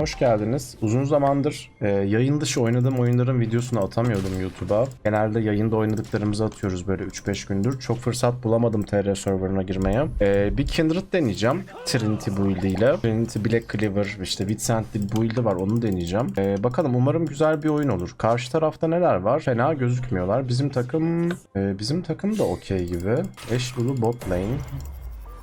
hoş geldiniz. Uzun zamandır e, yayın dışı oynadığım oyunların videosunu atamıyordum YouTube'a. Genelde yayında oynadıklarımızı atıyoruz böyle 3-5 gündür. Çok fırsat bulamadım TR serverına girmeye. E, bir Kindred deneyeceğim. Trinity build ile. Trinity Black Cleaver, işte Vincent'li build'i var onu deneyeceğim. E, bakalım umarım güzel bir oyun olur. Karşı tarafta neler var? Fena gözükmüyorlar. Bizim takım e, bizim takım da okey gibi. Ashe Lulu bot lane.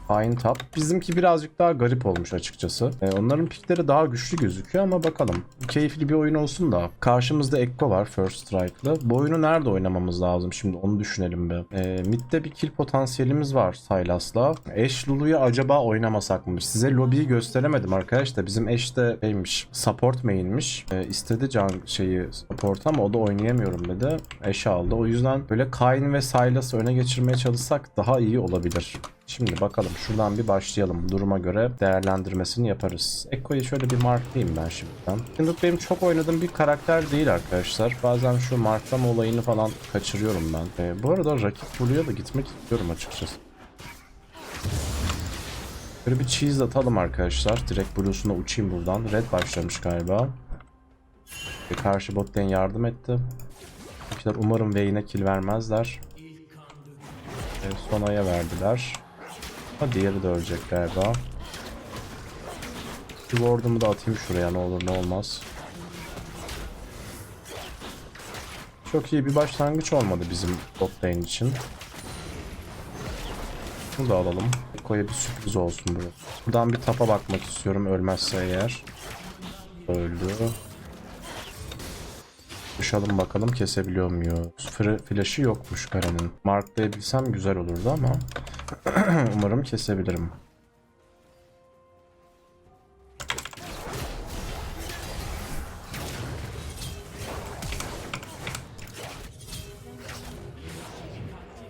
Pine Top. Bizimki birazcık daha garip olmuş açıkçası. Ee, onların pikleri daha güçlü gözüküyor ama bakalım. Keyifli bir oyun olsun da. Karşımızda Ekko var First Strike'lı. Bu oyunu nerede oynamamız lazım şimdi onu düşünelim bir. Ee, mid'de bir kill potansiyelimiz var Sylas'la. Ashe Lulu'yu acaba oynamasak mı? Size lobiyi gösteremedim arkadaşlar. Bizim Ashe de şeymiş. Support main'miş. Ee, istedi can şeyi support ama o da oynayamıyorum dedi. Ashe aldı. O yüzden böyle Kayn ve Sylas'ı öne geçirmeye çalışsak daha iyi olabilir. Şimdi bakalım şuradan bir başlayalım. Duruma göre değerlendirmesini yaparız. Ekko'yu şöyle bir marklayayım ben şimdiden. Kindred benim çok oynadığım bir karakter değil arkadaşlar. Bazen şu marklama olayını falan kaçırıyorum ben. Ee, bu arada rakip Blue'ya da gitmek istiyorum açıkçası. Böyle bir cheese atalım arkadaşlar. Direkt Blue'suna uçayım buradan. Red başlamış galiba. Ve karşı bot yardım etti. Umarım Vayne'e kill vermezler. Ee, Sona'ya verdiler. Ha diğeri de ölecek galiba. Şu ward'umu da atayım şuraya ne olur ne olmaz. Çok iyi bir başlangıç olmadı bizim bot lane için. Bunu da alalım. Koya bir sürpriz olsun burası. Buradan bir tapa bakmak istiyorum ölmezse eğer. Öldü. Koşalım bakalım kesebiliyor muyuz? Flash'ı yokmuş Garen'in. Marklayabilsem güzel olurdu ama umarım kesebilirim.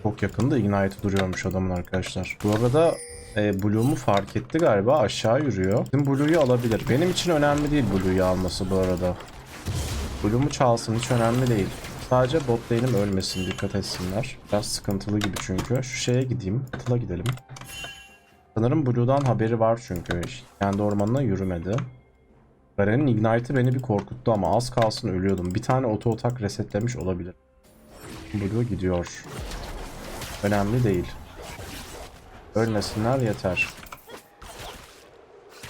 Çok yakında Ignite duruyormuş adamın arkadaşlar. Bu arada e, Blue'mu fark etti galiba aşağı yürüyor. Bizim Blue'yu alabilir. Benim için önemli değil Blue'yu alması bu arada. Blue'mu çalsın hiç önemli değil. Sadece bot lane'im ölmesin dikkat etsinler. Biraz sıkıntılı gibi çünkü. Şu şeye gideyim. Batıla gidelim. Sanırım Blue'dan haberi var çünkü. Kendi ormanına yürümedi. Garen'in Ignite'ı beni bir korkuttu ama az kalsın ölüyordum. Bir tane auto atak resetlemiş olabilir. Blue gidiyor. Önemli değil. Ölmesinler yeter.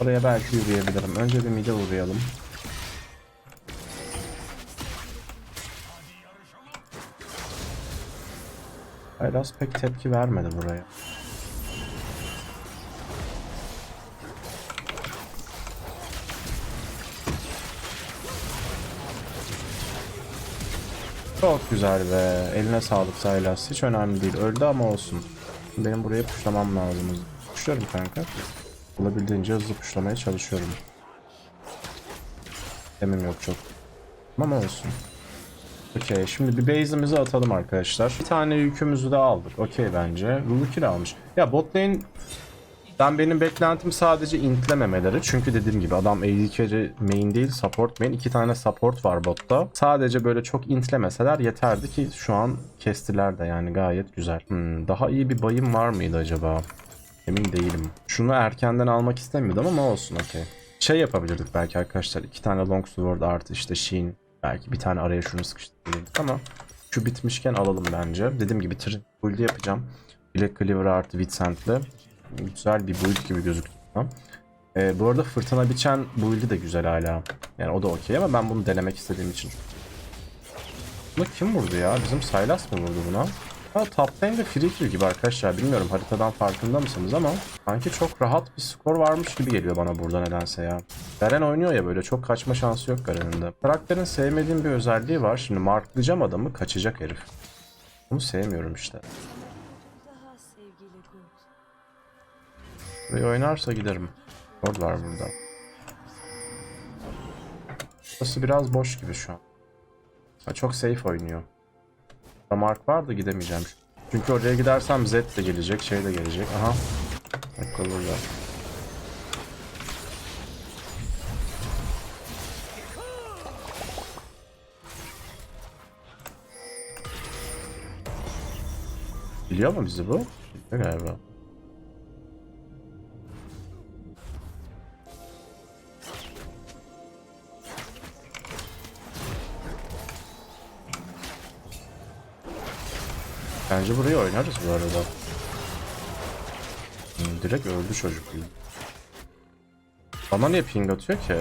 Oraya belki yürüyebilirim. Önce bir mid'e uğrayalım. Aylas pek tepki vermedi buraya. Çok güzel be. Eline sağlık Saylas. Hiç önemli değil. Öldü ama olsun. Benim buraya puşlamam lazım. Puşluyorum kanka. Olabildiğince hızlı puşlamaya çalışıyorum. Demim yok çok. Ama olsun. Okey şimdi bir base'imizi atalım arkadaşlar. Bir tane yükümüzü de aldık. Okey bence. Lulu kill almış. Ya bot ben benim beklentim sadece intlememeleri. Çünkü dediğim gibi adam AD carry main değil support main. iki tane support var botta. Sadece böyle çok intlemeseler yeterdi ki şu an kestiler de yani gayet güzel. Hmm, daha iyi bir bayım var mıydı acaba? Emin değilim. Şunu erkenden almak istemiyordum ama olsun okey. Şey yapabilirdik belki arkadaşlar. iki tane longsword artı işte sheen. Belki bir tane araya şunu sıkıştırabilirdik ama şu bitmişken alalım bence. Dediğim gibi trin build'i yapacağım. Black Cleaver artı Vincent'le. Güzel bir build gibi gözüküyor. Ee, bu arada fırtına biçen build'i de güzel hala. Yani o da okey ama ben bunu denemek istediğim için. Bunu kim vurdu ya? Bizim Sylas mı vurdu buna? Ha, top lane'de free kill gibi arkadaşlar. Bilmiyorum haritadan farkında mısınız ama sanki çok rahat bir skor varmış gibi geliyor bana burada nedense ya. Garen oynuyor ya böyle çok kaçma şansı yok Garen'in de. Karakterin sevmediğim bir özelliği var. Şimdi marklayacağım adamı kaçacak herif. Bunu sevmiyorum işte. Burayı oynarsa giderim. Lord var burada. Burası biraz boş gibi şu an. Çok safe oynuyor. Mark var da gidemeyeceğim. Çünkü oraya gidersem Z de gelecek, şey de gelecek. Aha. Burada. Biliyor mu bizi bu? Biliyor galiba. Bence burayı oynarız bu arada. Hmm, direkt öldü çocuk. Bana niye ping atıyor ki?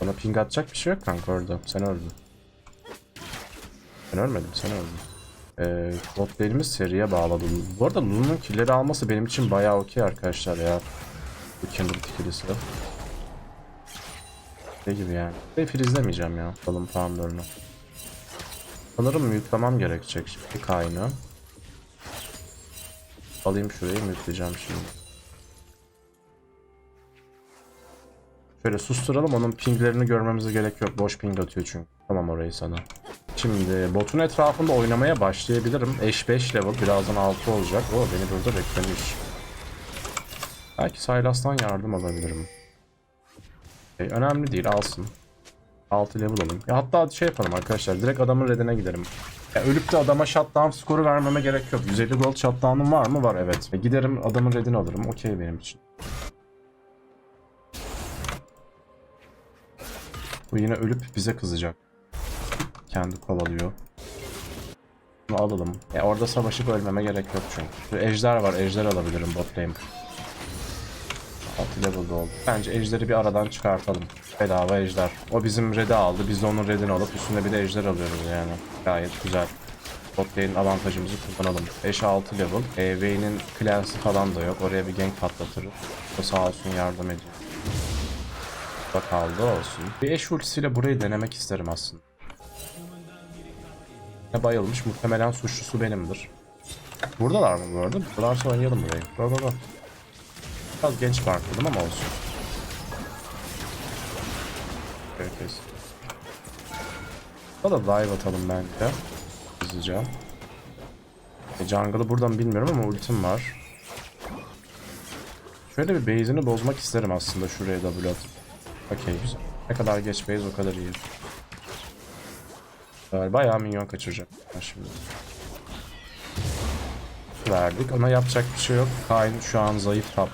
Bana ping atacak bir şey yok kanka orada. Sen öldün. Ben ölmedim, sen öldün. Ee, seriye bağladı. Bu arada Lulu'nun killleri alması benim için bayağı okey arkadaşlar ya. Bu Kindred ikilisi. Ne gibi yani. Ve izlemeyeceğim ya. Alın farmlarını. Sanırım mute'lamam gerekecek şimdi kaynağı. Alayım şurayı mute'layacağım şimdi. Şöyle susturalım onun pinglerini görmemize gerek yok. Boş ping atıyor çünkü. Tamam orayı sana. Şimdi botun etrafında oynamaya başlayabilirim. Eş 5 level birazdan 6 olacak. O beni burada beklemiş. Belki Sylas'tan yardım alabilirim. E, önemli değil alsın. 6 level alayım. Ya hatta şey yapalım arkadaşlar. Direkt adamın redine giderim. Ya ölüp de adama shutdown skoru vermeme gerek yok. 150 gold shutdown'um var mı? Var evet. E, giderim adamın redini alırım. Okey benim için. Bu yine ölüp bize kızacak. Kendi kovalıyor. Bunu alalım. Ya orada savaşıp ölmeme gerek yok çünkü. Ejder var. Ejder alabilirim bot lane. 6 level'da oldu. Bence ejderi bir aradan çıkartalım. Bedava ejder. O bizim red'i aldı. Biz de onun red'ini alıp üstüne bir de ejder alıyoruz yani. Gayet güzel. Bot avantajımızı kullanalım. 5-6 level. E, Vayne'in class'ı falan da yok. Oraya bir gank patlatırız. O sağ olsun yardım ediyor. Bak kaldı olsun. Bir eş ultisiyle burayı denemek isterim aslında. Ne bayılmış. Muhtemelen suçlusu benimdir. Buradalar mı bu arada? Buradalarsa oynayalım burayı. Go go go. Biraz genç partladım ama olsun. Evet, evet. Da dive atalım bence. Hızlıca. E, jungle'ı buradan bilmiyorum ama ultim var. Şöyle bir base'ini bozmak isterim aslında şuraya W atıp. Okey güzel. Ne kadar geç base o kadar iyi. Bayağı minyon kaçıracak. Ben şimdi. Verdik ama yapacak bir şey yok. Kayn şu an zayıf top.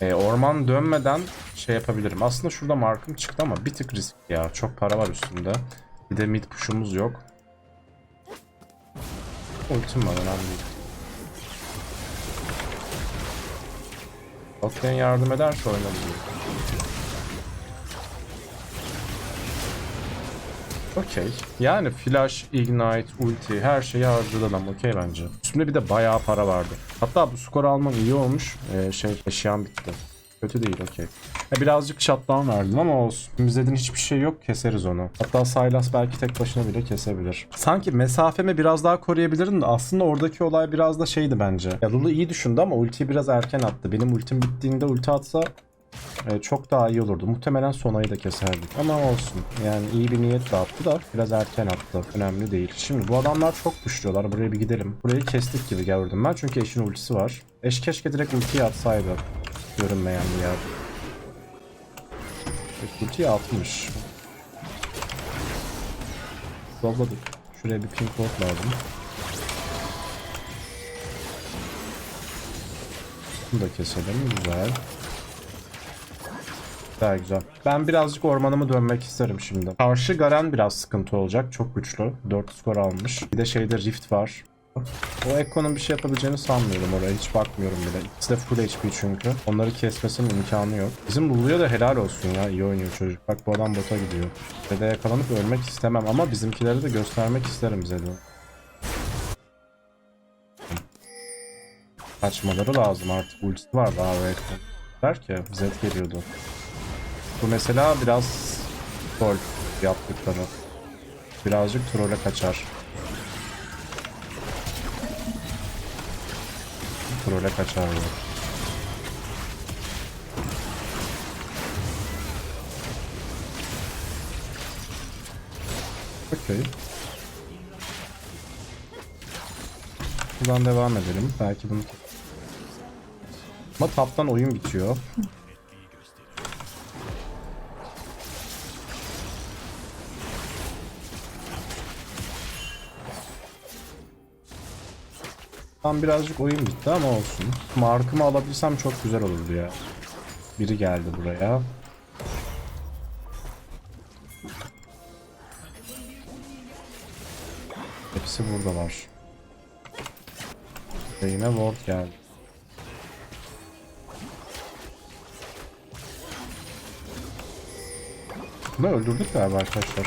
E, orman dönmeden şey yapabilirim. Aslında şurada markım çıktı ama bir tık risk ya. Çok para var üstünde. Bir de mid push'umuz yok. Ultim var önemli değil. Bot lane yardım ederse oynarız. Okey. Yani flash, ignite, ulti her şeyi harcadım okey bence. Üstümde bir de bayağı para vardı. Hatta bu skoru almam iyi olmuş. Ee, şey eşyam bitti. Kötü değil okey. Ya birazcık shutdown verdim ama olsun. Bizden hiçbir şey yok keseriz onu. Hatta Sylas belki tek başına bile kesebilir. Sanki mesafemi biraz daha koruyabilirim de aslında oradaki olay biraz da şeydi bence. Ya Lulu iyi düşündü ama ultiyi biraz erken attı. Benim ultim bittiğinde ulti atsa e, çok daha iyi olurdu. Muhtemelen Sona'yı da keserdik. Ama olsun. Yani iyi bir niyetle attı da biraz erken attı. Önemli değil. Şimdi bu adamlar çok güçlüyorlar. Buraya bir gidelim. Burayı kestik gibi gördüm ben. Çünkü eşin ultisi var. Eş keşke direkt ultiyi atsaydı. Görünmeyen bir yer. Ultiyi atmış. Dolladık. Şuraya bir pink ward lazım. Bunu da keselim. Güzel. Güzel güzel. Ben birazcık ormanımı dönmek isterim şimdi. Karşı Garen biraz sıkıntı olacak. Çok güçlü. 4 skor almış. Bir de şeyde Rift var. O Ekko'nun bir şey yapabileceğini sanmıyorum oraya. Hiç bakmıyorum bile. İkisi de full HP çünkü. Onları kesmesinin imkanı yok. Bizim Lulu'ya da helal olsun ya. İyi oynuyor çocuk. Bak bu adam bota gidiyor. Ve de yakalanıp ölmek istemem ama bizimkileri de göstermek isterim Zed'u. Kaçmaları lazım artık. Ultisi var daha o Ekko. Der ki Zed geliyordu. Bu mesela biraz troll yaptıkları. Birazcık trolle kaçar. Trolle kaçar ya. Okey. Buradan devam edelim. Belki bunu... Ama taptan oyun bitiyor. Tam birazcık oyun bitti ama olsun. Markımı alabilsem çok güzel olurdu ya. Biri geldi buraya. Hepsi buradalar. Ve yine ward geldi. Bunu öldürdük galiba arkadaşlar.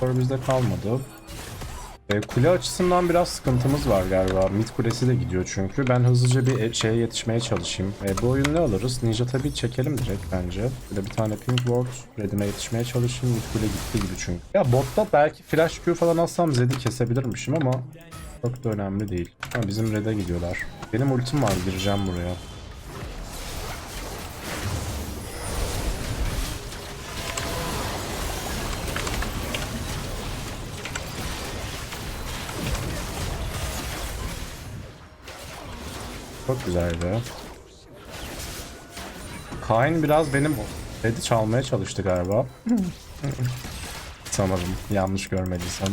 Sonra bizde kalmadı. E, kule açısından biraz sıkıntımız var galiba. Mid kulesi de gidiyor çünkü. Ben hızlıca bir e- şeye yetişmeye çalışayım. E, bu oyun ne alırız? Ninja tabii çekelim direkt bence. De bir tane pink ward. Redime yetişmeye çalışayım. Mid kule gitti gibi çünkü. Ya botta belki flash Q falan alsam Zed'i kesebilirmişim ama çok da önemli değil. Ha, bizim red'e gidiyorlar. Benim ultim var gireceğim buraya. Çok güzeldi. Kain biraz benim red'i çalmaya çalıştı galiba. Sanırım yanlış görmediysem.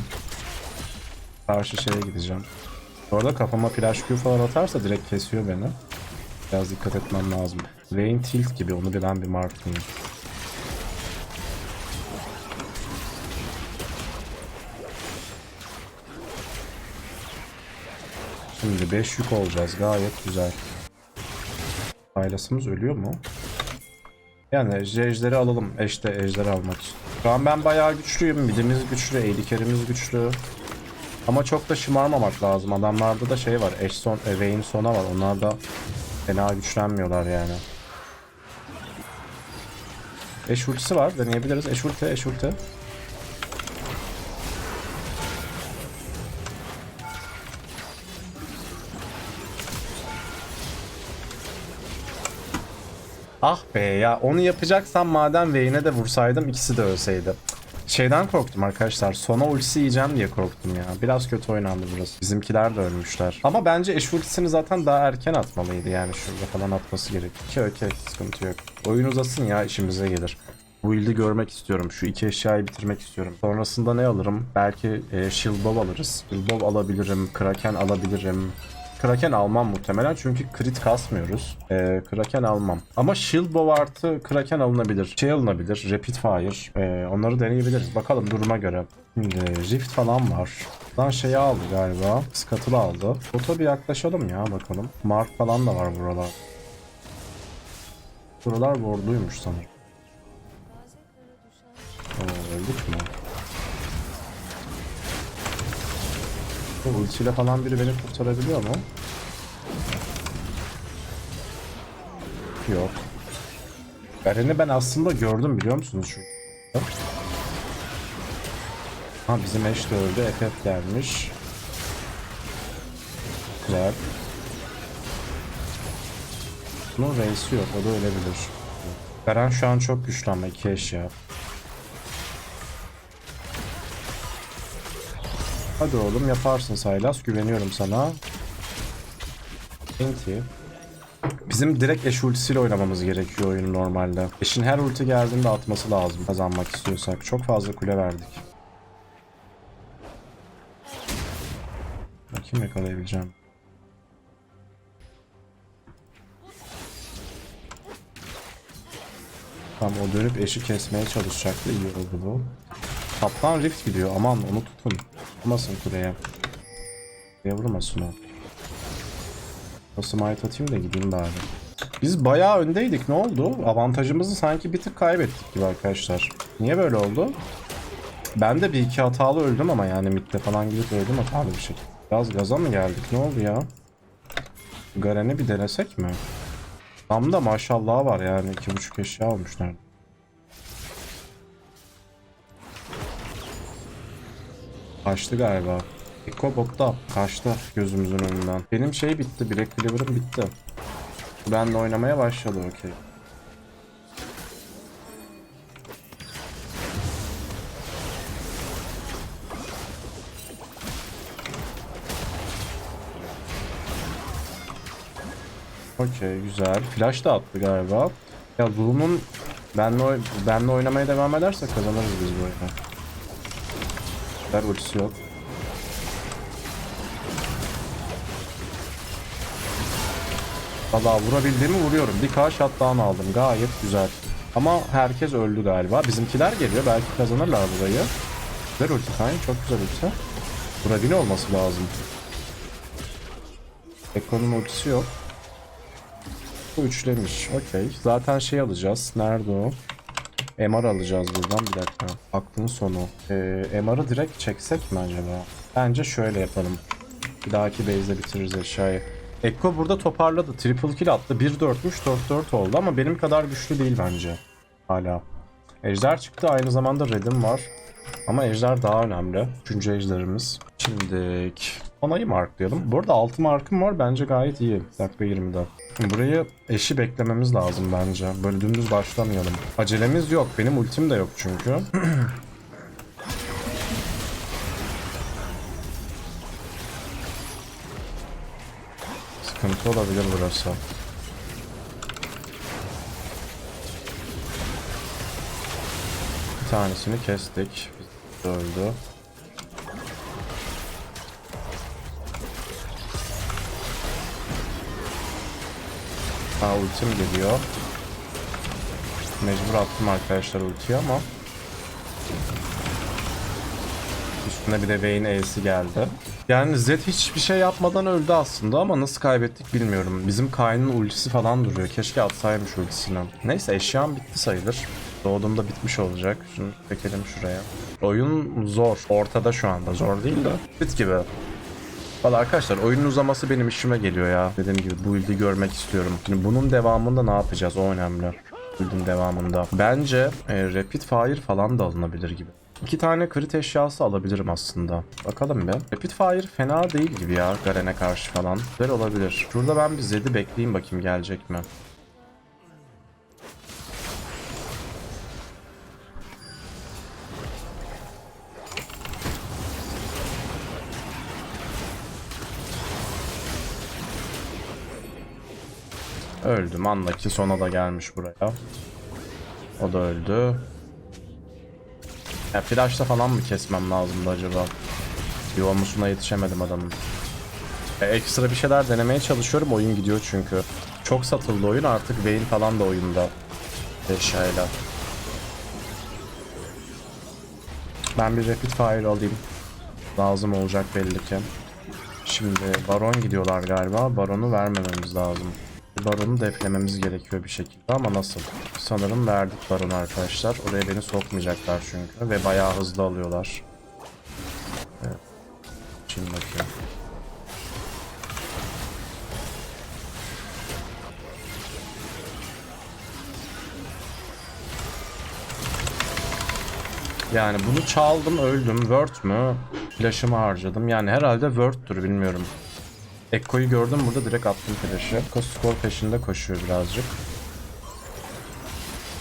Karşı şeye gideceğim. Orada kafama flash Q falan atarsa direkt kesiyor beni. Biraz dikkat etmem lazım. Vayne tilt gibi onu bilen bir markayım. Şimdi 5 yük olacağız gayet güzel. Paylasımız ölüyor mu? Yani ejderi alalım. Eşte ejderi almak için. Şu an ben bayağı güçlüyüm. Midimiz güçlü, eğdikerimiz güçlü. Ama çok da şımarmamak lazım. Adamlarda da şey var. Eş son, Vayne sona var. Onlar da fena güçlenmiyorlar yani. Eş ultisi var. Deneyebiliriz. Eş ulti, eş ulti. Ah be ya onu yapacaksan madem Vayne'e de vursaydım ikisi de ölseydi. Şeyden korktum arkadaşlar. Sona ultisi yiyeceğim diye korktum ya. Biraz kötü oynandı burası. Bizimkiler de ölmüşler. Ama bence eş ultisini zaten daha erken atmalıydı yani. Şurada falan atması gerek. Ki okey sıkıntı yok. Oyun uzasın ya işimize gelir. Bu build'i görmek istiyorum. Şu iki eşyayı bitirmek istiyorum. Sonrasında ne alırım? Belki e, Shield Bow alırız. Shield Bow alabilirim. Kraken alabilirim. Kraken almam muhtemelen çünkü crit kasmıyoruz. Ee, Kraken almam. Ama Shield Bow artı Kraken alınabilir. Şey alınabilir. Rapid Fire. Ee, onları deneyebiliriz. Bakalım duruma göre. Şimdi Rift falan var. Lan şeyi aldı galiba. Scuttle aldı. Bota bir yaklaşalım ya bakalım. Mark falan da var buralar. Buralar wardluymuş sanırım. Oo, öldük mü? Bu ultiyle falan biri beni kurtarabiliyor mu? Yok. Garen'i ben aslında gördüm biliyor musunuz şu? Ha bizim eş de öldü. FF gelmiş. Güzel. Bunun reisi yok. O da ölebilir. Garen şu an çok güçlü ama iki eşya. Hadi oğlum yaparsın Saylas. Güveniyorum sana. Enti. Bizim direkt eş ultisiyle oynamamız gerekiyor oyunu normalde. Eşin her ulti geldiğinde atması lazım kazanmak istiyorsak. Çok fazla kule verdik. Bakayım yakalayabileceğim. Tamam o dönüp eşi kesmeye çalışacaktı. İyi oldu bu. Kaptan Rift gidiyor. Aman onu tutun. Vurmasın kuleye. Kuleye vurmasın o. O smite atayım da gideyim bari. Biz bayağı öndeydik. Ne oldu? Avantajımızı sanki bir tık kaybettik gibi arkadaşlar. Niye böyle oldu? Ben de bir iki hatalı öldüm ama yani midde falan gidip öldüm hatalı bir şey. Biraz gaza mı geldik? Ne oldu ya? Garen'i bir denesek mi? Tam da maşallah var yani. iki buçuk eşya olmuşlar. Kaçtı galiba. Eko botta kaçtı gözümüzün önünden. Benim şey bitti. Black Cleaver'ım bitti. Benle oynamaya başladı okey. Okey güzel. Flash da attı galiba. Ya Zoom'un benle, benle oynamaya devam ederse kazanırız biz bu oyunu. Ver ultisi yok. Valla vurabildiğimi vuruyorum. Bir K shutdown aldım. Gayet güzel. Ama herkes öldü galiba. Bizimkiler geliyor. Belki kazanırlar burayı. Ver ulti Kayn. Çok güzel ulti. Bravin olması lazım. Ekko'nun ultisi yok. Bu üçlemiş. Okey. Zaten şey alacağız. Nerede o? MR alacağız buradan. Bir dakika. Aklın sonu. Ee, MR'ı direkt çeksek mi acaba? Bence şöyle yapalım. Bir dahaki base'de bitiririz eşyayı. Ekko burada toparladı. Triple kill attı. 1-4'müş 4-4 oldu ama benim kadar güçlü değil bence. Hala. Ejder çıktı. Aynı zamanda Red'im var. Ama ejder daha önemli. Üçüncü ejderimiz. Şimdi onayı marklayalım. Bu arada 6 markım var. Bence gayet iyi. Dakika 20'de. Burayı eşi beklememiz lazım bence. Böyle dümdüz başlamayalım. Acelemiz yok. Benim ultim de yok çünkü. Sıkıntı olabilir burası. Bir tanesini kestik. Öldü. Ha ultim geliyor. Mecbur attım arkadaşlar ultiyi ama. Üstüne bir de Vayne E'si geldi. Yani Zed hiçbir şey yapmadan öldü aslında ama nasıl kaybettik bilmiyorum. Bizim Kayn'ın ultisi falan duruyor. Keşke atsaymış ultisini. Neyse eşyam bitti sayılır. Doğduğumda bitmiş olacak. Şunu çekelim şuraya. Oyun zor. Ortada şu anda. Zor değil de. Bit gibi. Valla arkadaşlar oyunun uzaması benim işime geliyor ya. Dediğim gibi bu build'i görmek istiyorum. Şimdi bunun devamında ne yapacağız o önemli. Build'in devamında. Bence e, Rapid Fire falan da alınabilir gibi. İki tane crit eşyası alabilirim aslında. Bakalım bir. Rapid Fire fena değil gibi ya Garen'e karşı falan. Güzel olabilir. Şurada ben bir Zed'i bekleyeyim bakayım gelecek mi? Öldüm. Anla ki sona da gelmiş buraya. O da öldü. Ya flashla falan mı kesmem lazımdı acaba? Yoğunlusuna yetişemedim adamın. E, ekstra bir şeyler denemeye çalışıyorum. Oyun gidiyor çünkü. Çok satıldı oyun artık Vayne falan da oyunda. Eşyayla. Ben bir rapid fire alayım. Lazım olacak belli ki. Şimdi baron gidiyorlar galiba. Baronu vermememiz lazım. Baronu deflememiz gerekiyor bir şekilde ama nasıl? Sanırım verdik baronu arkadaşlar. Oraya beni sokmayacaklar çünkü ve bayağı hızlı alıyorlar. Evet. Şimdi bakayım. Yani bunu çaldım öldüm. Word mü? Flash'ımı harcadım. Yani herhalde Word'tür bilmiyorum. Ekko'yu gördüm burada direkt attım flash'ı. Ekko skor peşinde koşuyor birazcık.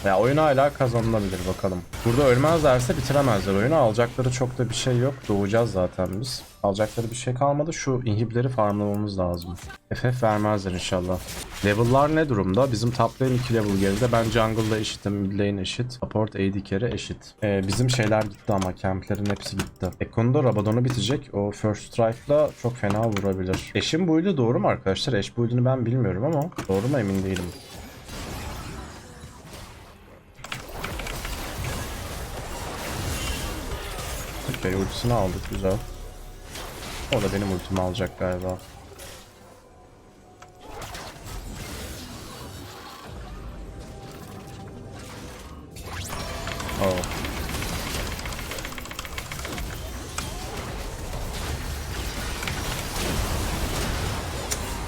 Ya oyun hala kazanılabilir bakalım. Burada ölmezlerse bitiremezler oyunu. Alacakları çok da bir şey yok. Doğacağız zaten biz. Alacakları bir şey kalmadı. Şu inhibleri farmlamamız lazım. FF vermezler inşallah. Level'lar ne durumda? Bizim top lane 2 level geride. Ben jungle'da eşitim. Mid lane eşit. Support AD carry eşit. Ee, bizim şeyler gitti ama. Camplerin hepsi gitti. Ekko'nun Rabadon'u bitecek. O first strike'la çok fena vurabilir. Eşin build'i doğru mu arkadaşlar? Eş build'ini ben bilmiyorum ama doğru mu emin değilim. Okey ultisini aldık güzel. O da benim ultimi alacak galiba. Oh.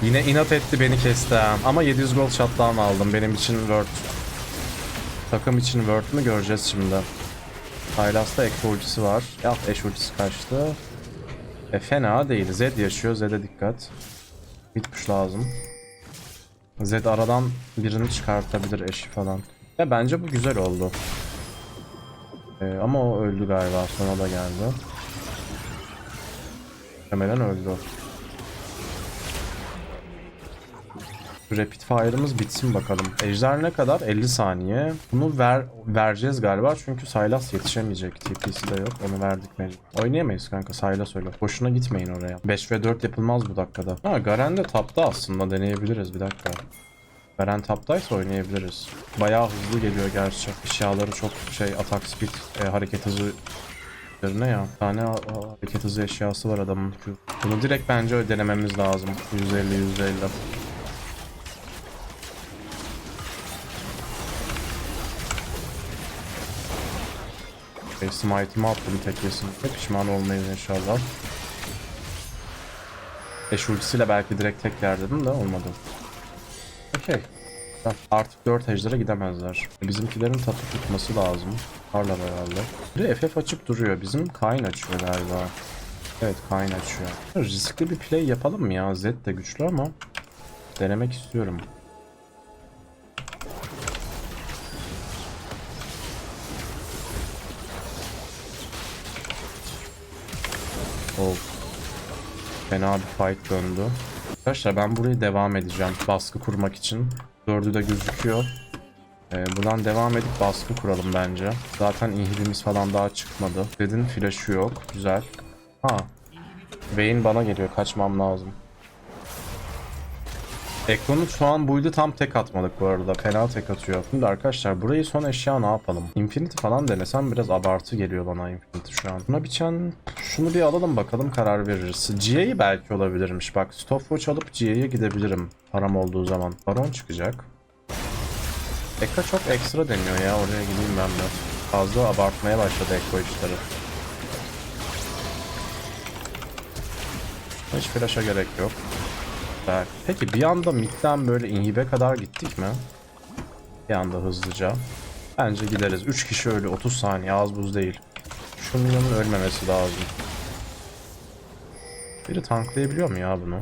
Yine inat etti beni kesti. Ama 700 gold shutdown aldım. Benim için worth. Takım için worth mü göreceğiz şimdi. Sylas'ta ek ultisi var. Ya eş ultisi kaçtı. E fena değil. Zed yaşıyor. Zed'e dikkat. Push lazım. Zed aradan birini çıkartabilir eşi falan. Ya bence bu güzel oldu. E, ama o öldü galiba. Sonra da geldi. Muhtemelen öldü. Rapid fire'ımız bitsin bakalım. Ejder ne kadar? 50 saniye. Bunu ver vereceğiz galiba çünkü Sylas yetişemeyecek. TP'si de yok. Onu verdik mecbur. Oynayamayız kanka Sylas öyle. Boşuna gitmeyin oraya. 5 ve 4 yapılmaz bu dakikada. Ha Garen de tapta aslında deneyebiliriz bir dakika. Garen taptaysa oynayabiliriz. Bayağı hızlı geliyor gerçi. Eşyaları çok şey atak speed, e, hareket hızı Üzerine ya. Bir tane hareket hızı eşyası var adamın. Bunu direkt bence ödelememiz lazım. 150 150. Okay, Smite'ımı attım tek. Pişman olmayız inşallah. Eş ultisiyle belki direkt tek yer dedim de olmadı. Okey. Artık 4 ejder'e gidemezler. Bizimkilerin tapı tutması lazım. Parla herhalde. Bir de FF açık duruyor. Bizim Kayn açıyor galiba. Evet Kayn açıyor. Riskli bir play yapalım mı ya? Zed de güçlü ama denemek istiyorum. Fena bir fight döndü. Arkadaşlar ben burayı devam edeceğim baskı kurmak için. Dördü de gözüküyor. Ee, buradan devam edip baskı kuralım bence. Zaten inhibimiz falan daha çıkmadı. Dedin flash'ı yok. Güzel. Ha. Vayne bana geliyor. Kaçmam lazım. Ekron'un şu an build'i tam tek atmadık bu arada. Fena tek atıyor. Şimdi arkadaşlar burayı son eşya ne yapalım? Infinity falan denesem biraz abartı geliyor bana Infinity şu an. Buna biçen şunu bir alalım bakalım karar veririz. GA'yı belki olabilirmiş. Bak stopwatch alıp GA'ya gidebilirim. Param olduğu zaman. Baron çıkacak. Ekka çok ekstra deniyor ya. Oraya gideyim ben de. Fazla abartmaya başladı Ekko işleri. Hiç flash'a gerek yok. Güzel. Peki bir anda midden böyle inhibe kadar gittik mi? Bir anda hızlıca. Bence gideriz. 3 kişi ölü 30 saniye az buz değil. Şu minyonun ölmemesi lazım. Biri tanklayabiliyor mu ya bunu?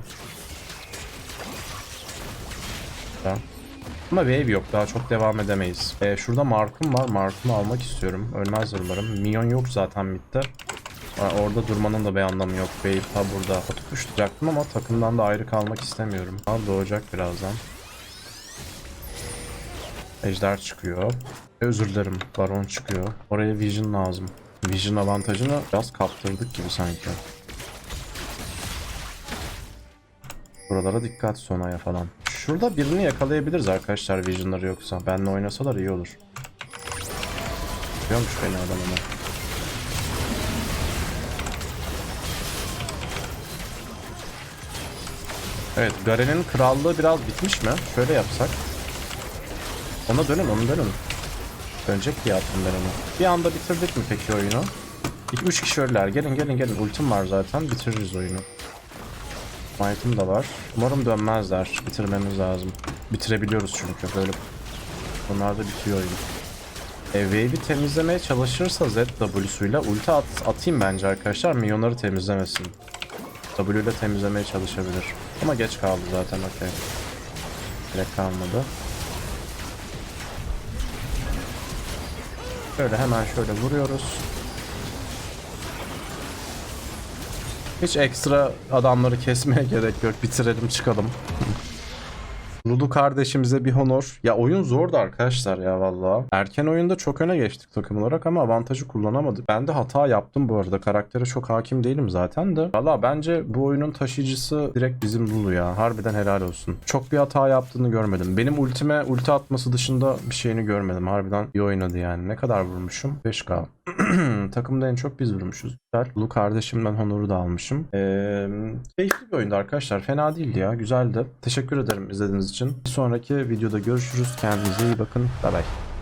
Güzel. Ama wave yok daha çok devam edemeyiz. Ee, şurada Mark'ım var. Mark'ımı almak istiyorum. Ölmezler umarım. Minyon yok zaten midde. Orada durmanın da bir anlamı yok. Wave ta burada. Atıp uçacaktım ama takımdan da ayrı kalmak istemiyorum. Ha, doğacak birazdan. Ejder çıkıyor. Özür dilerim. Baron çıkıyor. Oraya Vision lazım. Vision avantajını biraz kaptırdık gibi sanki. Buralara dikkat sonaya falan. Şurada birini yakalayabiliriz arkadaşlar Vision'ları yoksa. Benle oynasalar iyi olur. Görmüş beni adam ama. Evet Garen'in krallığı biraz bitmiş mi? Şöyle yapsak. Ona dönün onu dönün. Dönecek diye attım ben onu. Bir anda bitirdik mi peki oyunu? 3 kişi öldüler. Gelin gelin gelin. Ultim var zaten. Bitiririz oyunu. Smite'ım da var. Umarım dönmezler. Bitirmemiz lazım. Bitirebiliyoruz çünkü böyle. Bunlar da bitiyor oyun. E, wave'i temizlemeye çalışırsa ZW'suyla ulti at, atayım bence arkadaşlar. Milyonları temizlemesin. W ile temizlemeye çalışabilir. Ama geç kaldı zaten okey. Gerek kalmadı. Şöyle hemen şöyle vuruyoruz. Hiç ekstra adamları kesmeye gerek yok. Bitirelim çıkalım. Lulu kardeşimize bir honor. Ya oyun zordu arkadaşlar ya valla. Erken oyunda çok öne geçtik takım olarak ama avantajı kullanamadık. Ben de hata yaptım bu arada. Karaktere çok hakim değilim zaten de. Valla bence bu oyunun taşıyıcısı direkt bizim Lulu ya. Harbiden helal olsun. Çok bir hata yaptığını görmedim. Benim ultime ulti atması dışında bir şeyini görmedim. Harbiden iyi oynadı yani. Ne kadar vurmuşum? 5k. Takımda en çok biz vurmuşuz. Güzel. Lulu kardeşimden Honor'u da almışım. Ee, keyifli bir oyundu arkadaşlar. Fena değildi ya. Güzeldi. Teşekkür ederim izlediğiniz için. Bir sonraki videoda görüşürüz. Kendinize iyi bakın. Bay bay.